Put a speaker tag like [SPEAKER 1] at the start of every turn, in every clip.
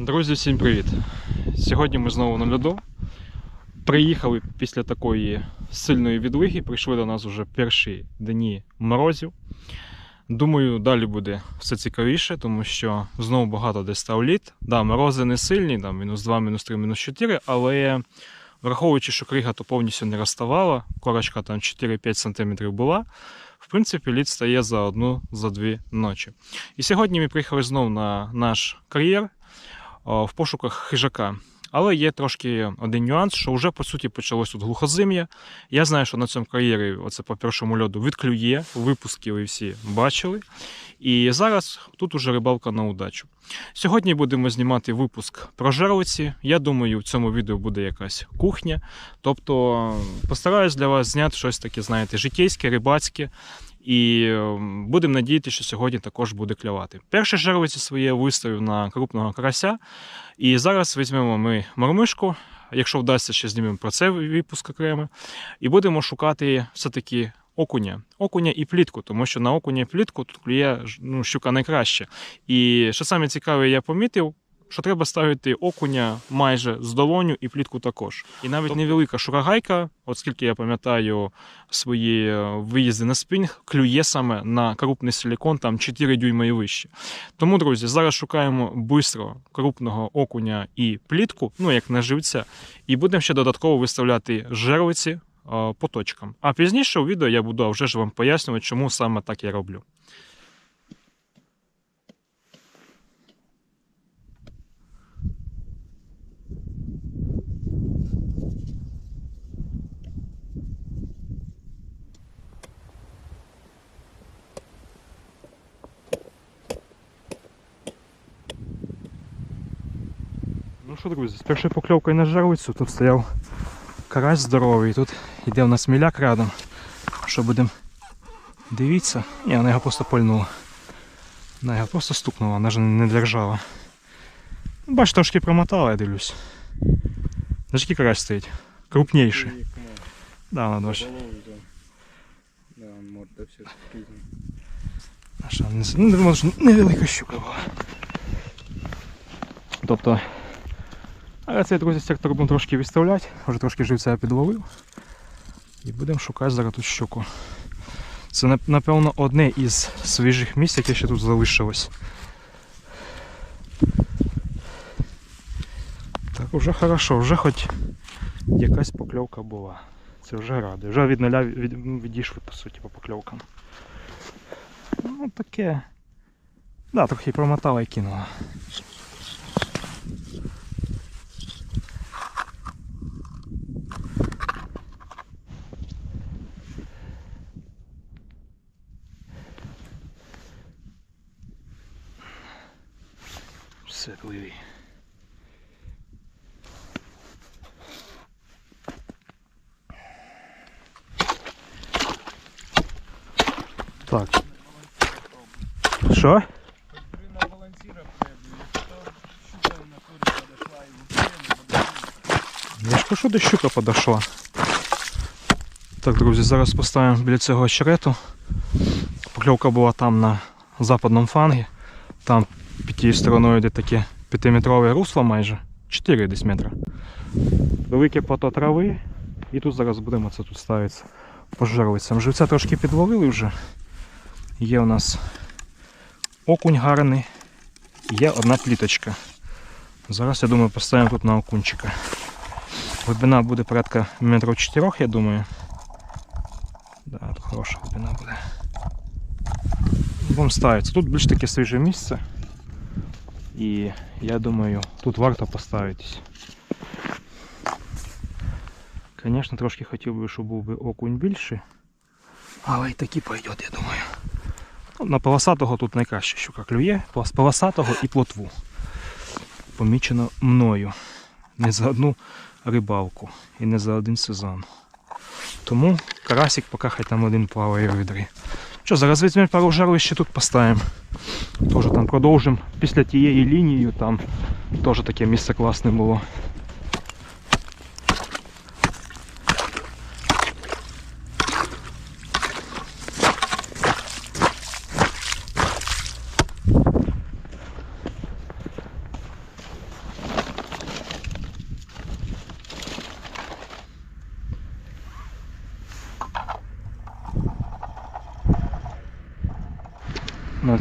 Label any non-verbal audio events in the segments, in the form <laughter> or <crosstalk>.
[SPEAKER 1] Друзі, всім привіт! Сьогодні ми знову на льоду. Приїхали після такої сильної відлиги, прийшли до нас вже перші дні морозів. Думаю, далі буде все цікавіше, тому що знову багато де став лід. Да, морози не сильні, там мінус 2, мінус 3, мінус 4, але враховуючи, що крига то повністю не розставала, корочка там 4-5 см була. В принципі, лід стає за одну, за дві ночі. І сьогодні ми приїхали знову на наш кар'єр в пошуках хижака. Але є трошки один нюанс, що вже по суті почалось тут глухозим'я. Я знаю, що на цьому кар'єрі, оце по першому льоду, відклює, випуски ви всі бачили. І зараз тут уже рибалка на удачу. Сьогодні будемо знімати випуск про жерлиці. Я думаю, в цьому відео буде якась кухня. Тобто постараюсь для вас зняти щось таке, знаєте, житейське, рибацьке. І е, будемо надіятися, що сьогодні також буде клювати. Перше жерлиці своє виставив на крупного карася. І зараз візьмемо ми мормишку, якщо вдасться, ще знімемо про це випуск окремо. І будемо шукати все-таки окуня. Окуня і плітку, тому що на окуня і плітку тут клює ну, щука найкраще. І що саме цікаве, я помітив. Що треба ставити окуня майже з долоню і плітку також. І навіть невелика шурагайка, от скільки я пам'ятаю свої е, виїзди на спінг, клює саме на крупний силікон, там 4 дюйма і вище. Тому, друзі, зараз шукаємо бистро крупного окуня і плітку, ну як на живця, і будемо ще додатково виставляти жерлиці е, по точкам. А пізніше у відео я буду вже ж вам пояснювати, чому саме так я роблю. Що, друзі, з першою покльовкою на жерлицю тут стояв карась здоровий, тут йде у нас міляк рядом. Що будемо дивитися? Ні, вона його просто пальнула. Вона його просто стукнула, вона ж не держала. Ну, Бач, трошки промотала, я дивлюсь. Знаєш, який карась стоїть? Крупніший. Да, вона бач.
[SPEAKER 2] Да, морда все.
[SPEAKER 1] Наша не, ну, невелика щука була. Тобто, але цей друзі сектор будемо трошки відставляти, вже трошки живця я підловив. І будемо шукати зараз тут щуку. Це напевно одне із свіжих місць, яке ще тут залишилось. Так, вже хорошо, вже хоч якась покльовка була. Це вже радує. Вже від нуля від, ну, відійшли по суті по покльовкам. Ну таке. Да, трохи промотала і кинула. Все, пливі. Так. Що?
[SPEAKER 2] на балансира пробую, что щука в натуре подошла и
[SPEAKER 1] Я ж кажу, де щука подошла. Так, друзі, зараз поставимо біля цього очерету. Покльовка була там на западному фангі. Там під тією стороною йде таке 5-метрове русло майже. 4 десь метра. Велике плато трави. І тут зараз будемо це тут ставитися пожерлицям. Живця трошки підловили вже. Є у нас окунь гарний. Є одна пліточка. Зараз, я думаю, поставимо тут на окунчика. Глибина буде порядка метрів 4, я думаю. Да, тут хороша глибина буде. Будемо ставитися. Тут більш таке свіже місце. І я думаю, тут варто поставитись. Звісно, трошки хотів би, щоб був би окунь більший. Але і такий пойде, я думаю. Ну, На полосатого тут найкраще щука клює. З полосатого і плотву. Помічено мною. Не за одну рибалку і не за один сезон. Тому карасик поки хай там один плаває в відрі. Що, зараз візьмемо пару жерлищ ще тут поставимо. Теж там продовжимо. Після тієї лінії там теж таке місце класне було.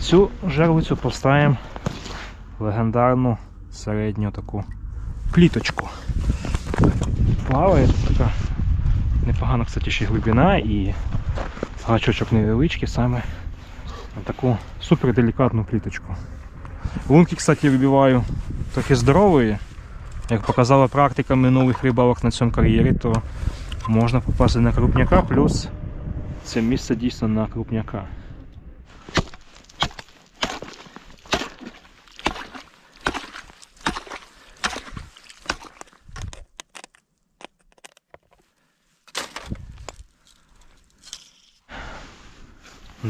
[SPEAKER 1] Цю жерлицю поставимо легендарну середню таку кліточку. Плаває така непогана, кстати, ще глибина і гачочок невеличкий саме на таку супер делікатну кліточку. Лунки, кстати, вибиваю трохи здорової. Як показала практика минулих рибалок на цьому кар'єрі, то можна попасти на крупняка, плюс це місце дійсно на крупняка.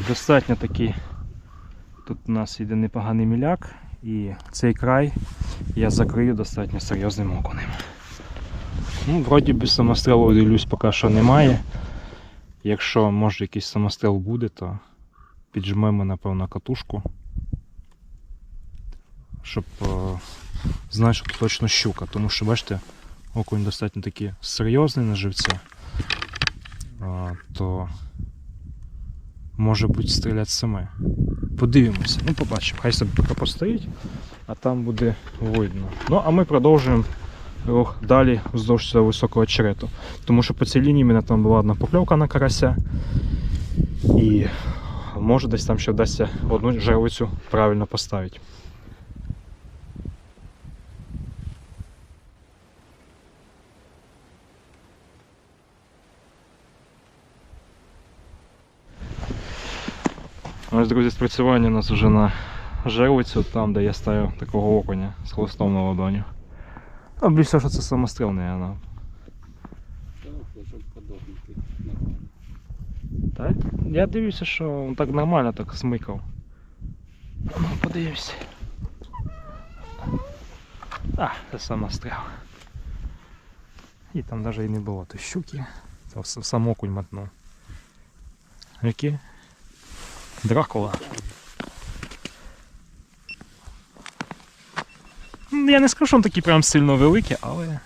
[SPEAKER 1] Достатньо такий. Тут у нас йде непоганий міляк, і цей край я закрию достатньо серйозним окунем. Ну, вроді би самострілу дивлюсь, поки що немає. Якщо може якийсь самостріл буде, то піджмемо, напевно, катушку. Щоб е, знати, що точно щука. Тому що, бачите, окунь достатньо такий серйозний на живця. То може бути стріляти саме. Подивимося, ну побачимо. Хай собі поки постоїть, а там буде видно. Ну, а ми продовжуємо рух далі вздовж цього високого черету. Тому що по цій лінії мене там була одна покльовка на карася. І може десь там ще вдасться одну жерлицю правильно поставити. Ось, друзі, спрацювання у нас вже на жерлицю, там, де я ставив такого окуня з хвостом на ладоню. А більше, що це самострільне, вона. Так? Я дивлюся, що він так нормально так смикав. Ну, подивимось. А, це самостріл. І там навіть і не було то щуки. Це сам окунь мотнув. Які? Дракула. Ну, Я не скажу, що він такий прям сильно великий, але.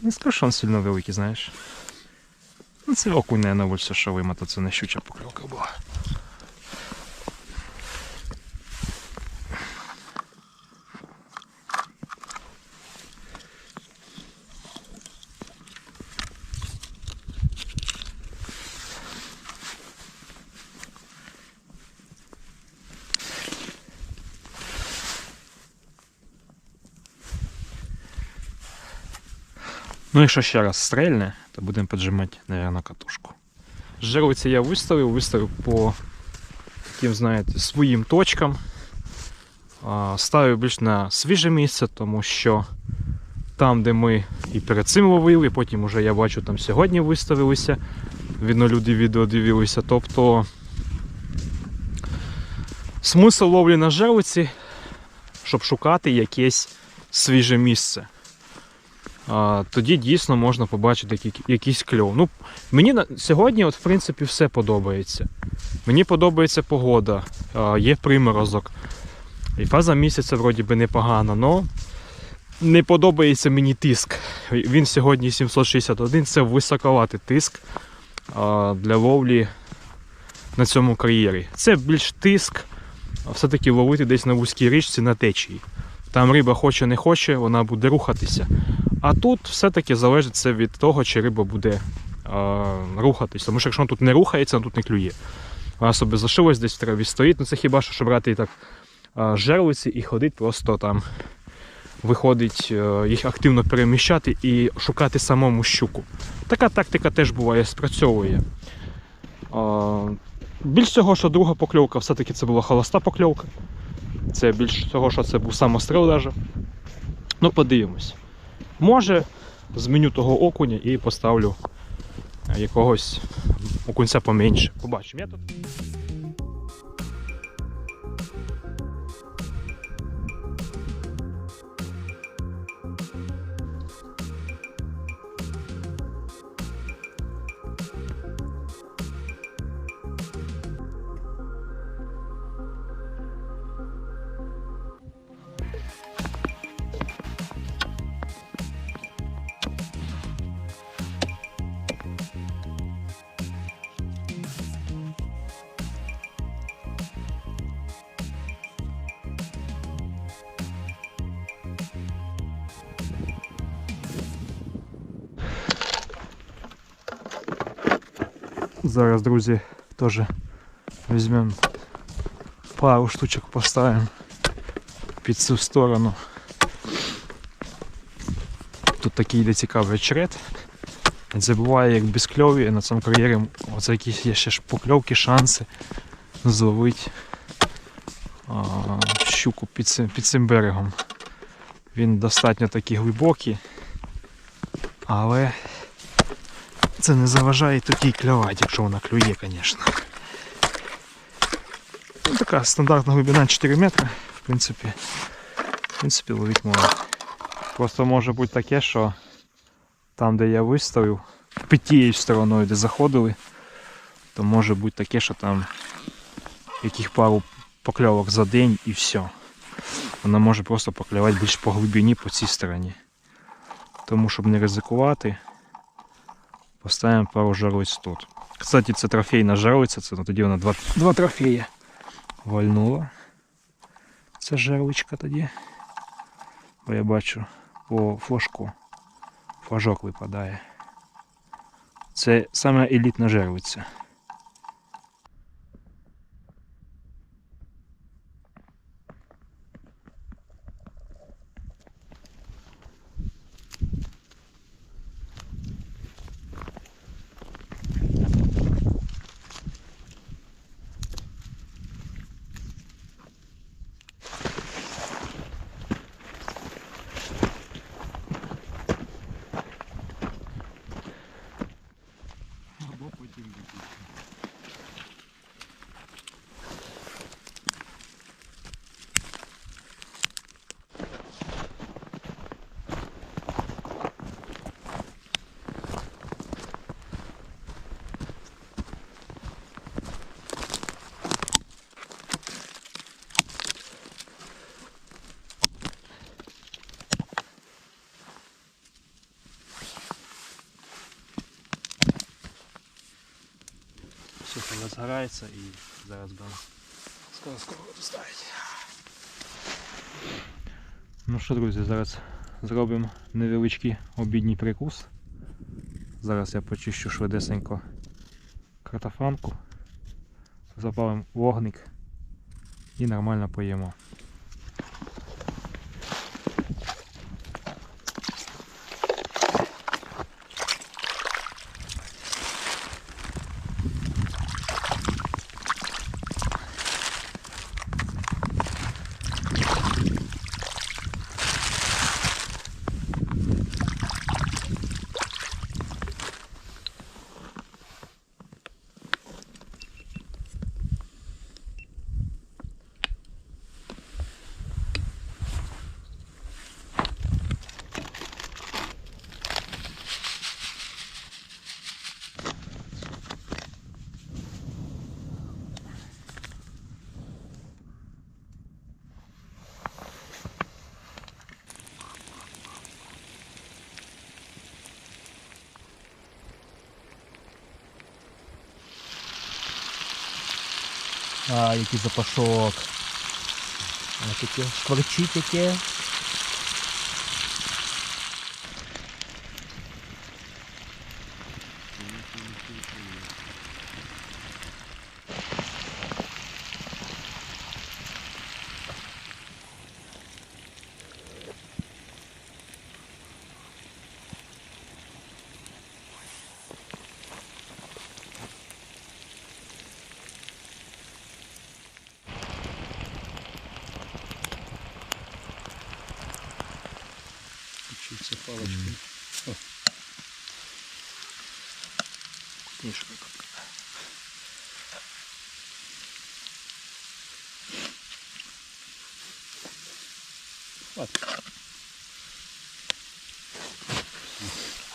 [SPEAKER 1] Не скажу, що він сильно великий, знаєш. Ну це окунь, наверное, більше, що вимата, це не щуча покльовка була. Ну, якщо ще раз стрельне, то будемо піджимати, мабуть, катушку. Жерлиці я виставив, виставив по таким, знаєте, своїм точкам. Ставив більш на свіже місце, тому що там, де ми і перед цим ловили, потім уже я бачу, там сьогодні виставилися. Видно, люди відео дивилися. Тобто смисл ловлі на жерлиці, щоб шукати якесь свіже місце тоді дійсно можна побачити якийсь кльов. Ну, мені сьогодні, от, в принципі, все подобається. Мені подобається погода, є приморозок. І фаза місяця вроді би непогана, але не подобається мені тиск. Він сьогодні 761, це високоватий тиск для ловлі на цьому кар'єрі. Це більш тиск, все-таки ловити десь на вузькій річці на течії. Там риба хоче не хоче, вона буде рухатися. А тут все-таки залежить це від того, чи риба буде е, рухатись. Тому що якщо вона тут не рухається, вона тут не клює. Вона собі зашилась десь в траві стоїть. Ну це хіба що, що брати і так е, жерлиці і ходить просто там. Виходить е, їх активно переміщати і шукати самому щуку. Така тактика теж буває, спрацьовує. Більш цього, що друга покльовка, все-таки це була холоста покльовка. Це більш того, що це був самостріл даже. Ну, подивимось. Може, зміню того окуня і поставлю е, якогось окунця поменше. Побачимо. Я тут... Зараз, друзі, теж візьмемо пару штучок поставимо під цю сторону. Тут такий йде цікавий очерет. Не забуває, як без кльові на цьому кар'єрі оце якісь є ще ж покльовки, шанси зловити а, щуку під цим, під цим берегом. Він достатньо такий глибокий, але це не заважає їй клювати, якщо вона клює, звісно. Ну, така стандартна глибина 4 метри, в принципі. В принципі, ловити можна. Просто може бути таке, що там, де я виставив, під тією стороною, де заходили, то може бути таке, що там яких пару покльовок за день і все. Вона може просто поклювати більш по глибині по цій стороні. Тому, щоб не ризикувати, поставимо пару жаровиць тут. Кстати, це трофейна жаровиця, це ну, тоді вона два, два трофеї вальнула. Це жаровичка тоді. Бо я бачу по флажку. Флажок випадає. Це саме елітна жерлиця.
[SPEAKER 2] Або потім випустимо.
[SPEAKER 1] Сухо згорається і зараз будемо скоро скоро доставити. Ну що, друзі, зараз зробимо невеличкий обідній прикус. Зараз я почищу швидесенько картофанку, запалимо вогник і нормально поїмо. А, який запашок. Таке шкварчить таке.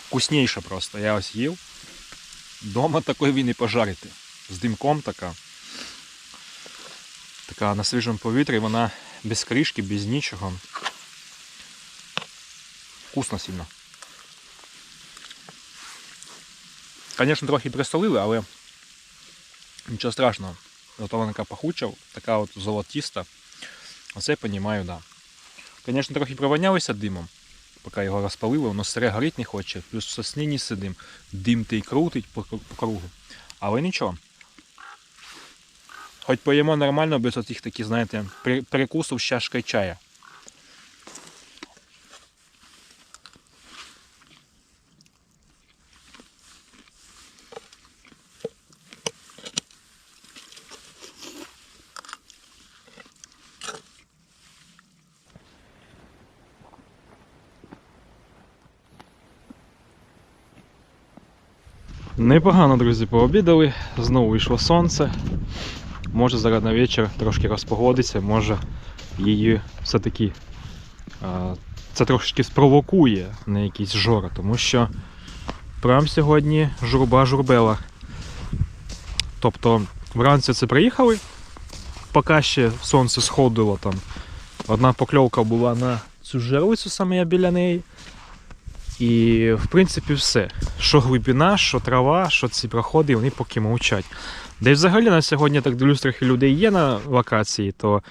[SPEAKER 1] Вкусніше просто. Я ось їв. Дома такої ви не пожарите. З димком така. Така на свіжому повітрі, вона без кришки, без нічого. Вкусно сильно. Звісно, трохи присолили, але нічого страшного. Зато вона така пахуча, така от золотіста. Оце я розумію, да. Звісно, трохи провонялися димом, поки його розпалили, воно сире горить не хоче, плюс в соснині сидим, дим той крутить по, кругу. Але нічого. Хоч поїмо нормально без оцих таких, знаєте, перекусів з чашкою чая. Непогано, друзі, пообідали. Знову вийшло сонце. Може зараз на вечір трошки розпогодиться, може її все-таки це трошки спровокує на якісь жори, тому що прям сьогодні журба журбела. Тобто вранці це приїхали, поки ще сонце сходило там. Одна покльовка була на цю жерлицю саме я біля неї. І в принципі все. Що глибина, що трава, що ці проходи, вони поки мовчать. Й взагалі на сьогодні так дивлюсь, трохи людей є на локації, то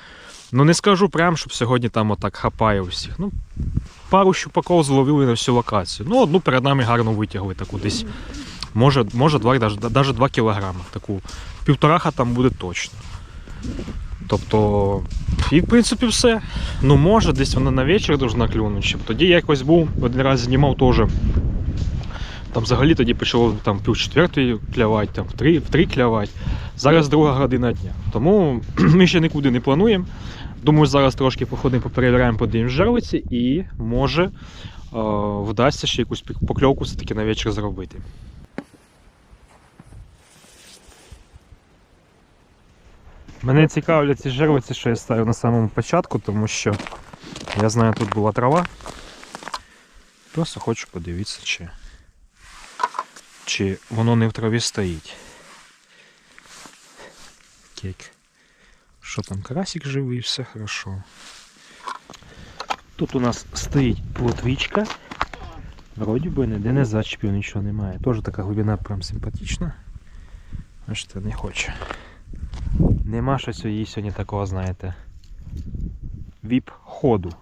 [SPEAKER 1] ну не скажу прям, щоб сьогодні там отак хапає усіх. Ну, пару щупаков зловили на всю локацію. Ну, одну перед нами гарно витягли, таку десь. Може, може 2, навіть, навіть 2 кілограми. Таку півтораха там буде точно. Тобто, і в принципі все. Ну, може, десь вона на вечір должна клюнути. Щоб тоді я якось був, один раз знімав теж. Там взагалі тоді почало там пів четвертої клявати, там в три, в три клявати. Зараз друга година дня. Тому <clears throat> ми ще нікуди не плануємо. Думаю, зараз трошки походимо, поперевіряємо, подивимось жерлиці і може е, вдасться ще якусь покльовку все-таки на вечір зробити. Мене цікавлять ці жерлиці, що я ставив на самому початку, тому що я знаю, тут була трава. Просто хочу подивитися, чи, чи воно не в траві стоїть. Кек. Що там, карасик живий, все хорошо. Тут у нас стоїть плотвичка. Вроді би ніде не зачепів, нічого немає. Теж така глибина прям симпатична. Бачите, не хоче. Нема щось у її сьогодні такого, знаєте. Віп ходу.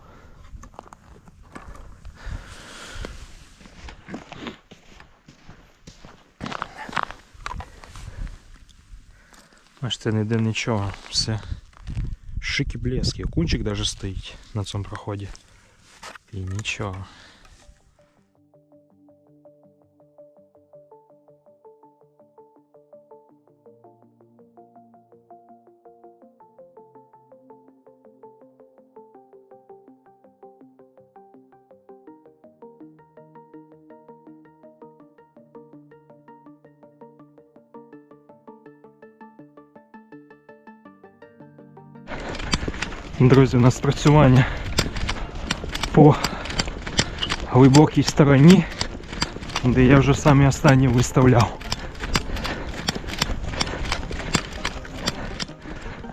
[SPEAKER 1] Бачите, не йде нічого. Все. Шик і блеск. Окунчик даже стоїть на цьому проході. І нічого. Друзі, у нас спрацювання по глибокій стороні, де я вже самі останні виставляв.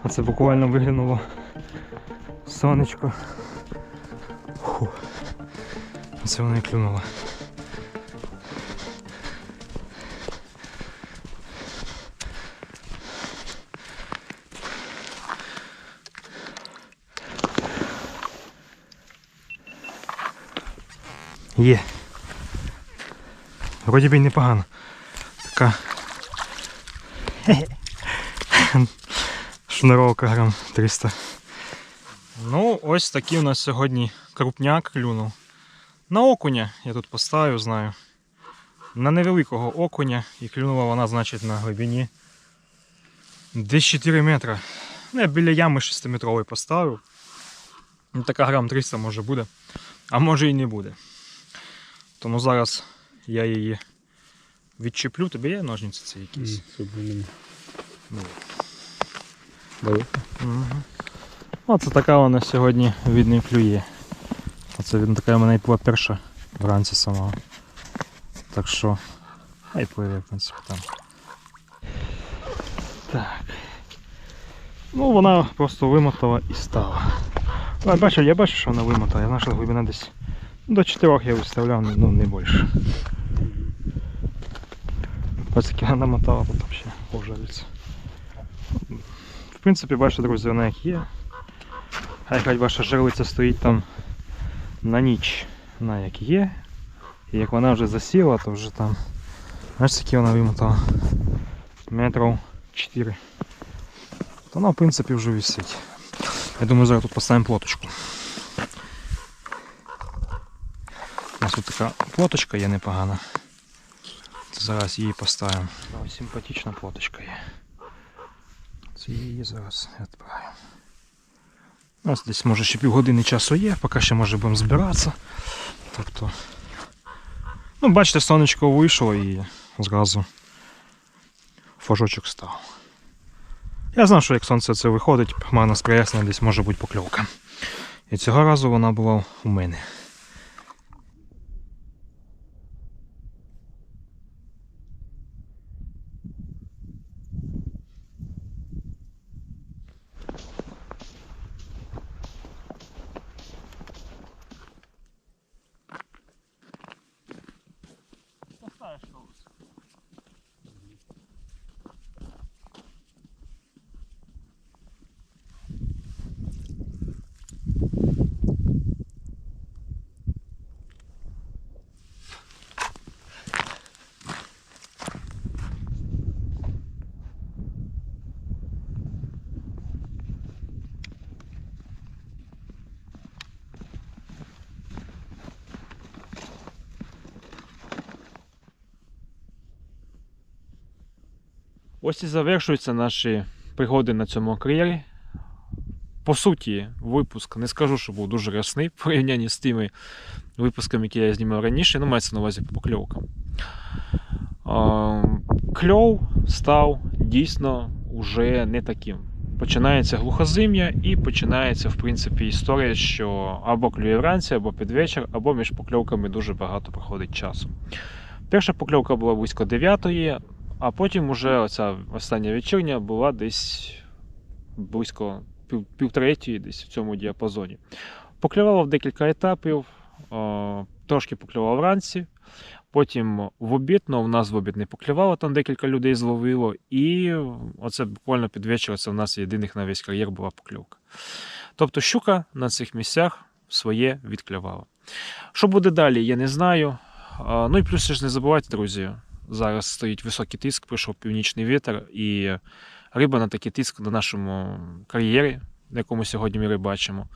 [SPEAKER 1] Оце буквально виглянуло сонечко. Фу. Це воно і клюнуло. Є. Вроді би й непогано. Така. Шнуровка грам 300. Ну, ось такий у нас сьогодні крупняк клюнув. На окуня я тут поставив, знаю. На невеликого окуня і клюнула вона, значить, на глибині десь 4 метра. Ну, я біля ями 6-метрової поставив. Ну, така грам 300 може буде, а може і не буде. Тому зараз я її відчеплю. Тобі є ножниці ці якісь? Ну. Угу. Оце така вона сьогодні від неї клює. Оце він така в мене і була перша вранці самого. Так що. Хай пливе, в принципі, там. Так. Ну вона просто вимотала і стала. А, бачу, я бачу, що вона вимотала. Я знаю, що глибина десь до 4 я виставляв, ну не більше. Ось таки вона намотала, потім ще пожаліться. В принципі, бачите, друзі, вона як є. Хай хай ваша жерлиця стоїть там на ніч. Вона як є. І як вона вже засіла, то вже там. Бачите, які вона вимотала. метрів 4. То вона, в принципі, вже висить. Я думаю, зараз тут поставимо плоточку. У нас тут така плоточка є непогана. Зараз її поставимо. Ось симпатична плоточка є. Це її зараз відправимо. У нас десь може ще півгодини часу є, поки ще може будемо збиратися. Тобто. Ну, бачите, сонечко вийшло і зразу фожочок став. Я знав, що як сонце це виходить, хмарно сприясне, десь може бути покльовка. І цього разу вона була у мене. Ось і завершуються наші пригоди на цьому кар'єрі. По суті, випуск не скажу, що був дуже рясний в порівнянні з тими випусками, які я знімав раніше, ну мається на увазі по покльовкам. Кльов став дійсно уже не таким. Починається глухозим'я і починається, в принципі, історія, що або клює вранці, або під вечір, або між покльовками дуже багато проходить часу. Перша покльовка була близько 9 а потім уже оця остання вечірня була десь близько пів, півтретьої, десь в цьому діапазоні. Поклювало в декілька етапів, о, трошки поклювало вранці, потім в обід, але в нас в обід не поклювало, там декілька людей зловило, і оце буквально під вечір це в нас єдиних на весь кар'єр була покльовка. Тобто щука на цих місцях своє відклювала. Що буде далі, я не знаю. Ну і плюс ж не забувайте, друзі, зараз стоїть високий тиск, прийшов північний вітер, і риба на такий тиск на нашому кар'єрі, на якому сьогодні ми рибачимо,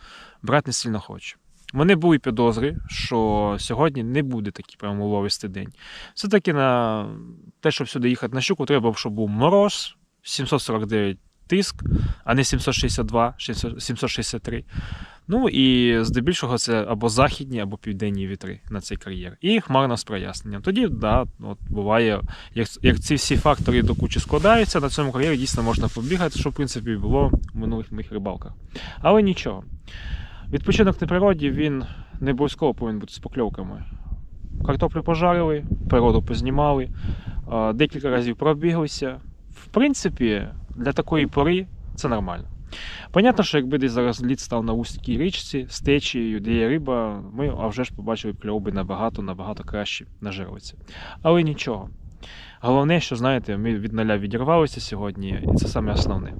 [SPEAKER 1] брати не сильно хоче. Мене були підозри, що сьогодні не буде такий прямо уловистий день. Все-таки на те, щоб сюди їхати на щуку, треба, щоб був мороз, 749 тиск, а не 762, 763. Ну і здебільшого це або західні, або південні вітри на цей кар'єр. І хмарне з проясненням. Тоді, да, от буває, як, як ці всі фактори до кучі складаються, на цьому кар'єрі дійсно можна побігати, що в принципі було в минулих моїх рибалках. Але нічого. Відпочинок на природі він не обов'язково повинен бути з покльовками. Картоплю пожарили, природу познімали, декілька разів пробіглися. В принципі, для такої пори це нормально. Понятно, що якби десь зараз лід став на вузькій річці з течією, де є риба, ми а вже ж побачили б кльов набагато, набагато краще на жерлиці. Але нічого. Головне, що знаєте, ми від нуля відірвалися сьогодні, і це саме основне.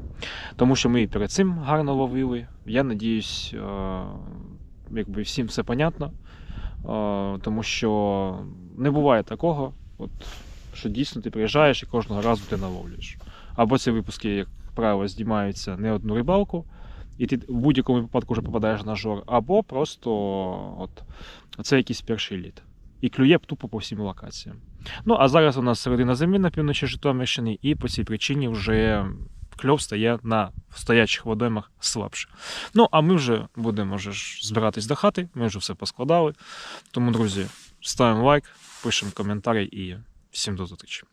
[SPEAKER 1] Тому що ми і перед цим гарно ловили. Я надіюсь, е, якби всім все понятно. Е, Тому що не буває такого, от, що дійсно ти приїжджаєш і кожного разу ти наловлюєш. Або ці випуски, як правило, знімаються не одну рибалку, і ти в будь-якому випадку вже попадаєш на жор, або просто от, це якийсь перший літ. І клює тупо по всім локаціям. Ну, а зараз у нас середина зими на півночі Житомирщини, і по цій причині вже кльов стає на стоячих водоймах слабше. Ну, а ми вже будемо вже збиратись до хати, ми вже все поскладали. Тому, друзі, ставимо лайк, пишемо коментарі і всім до зустрічі.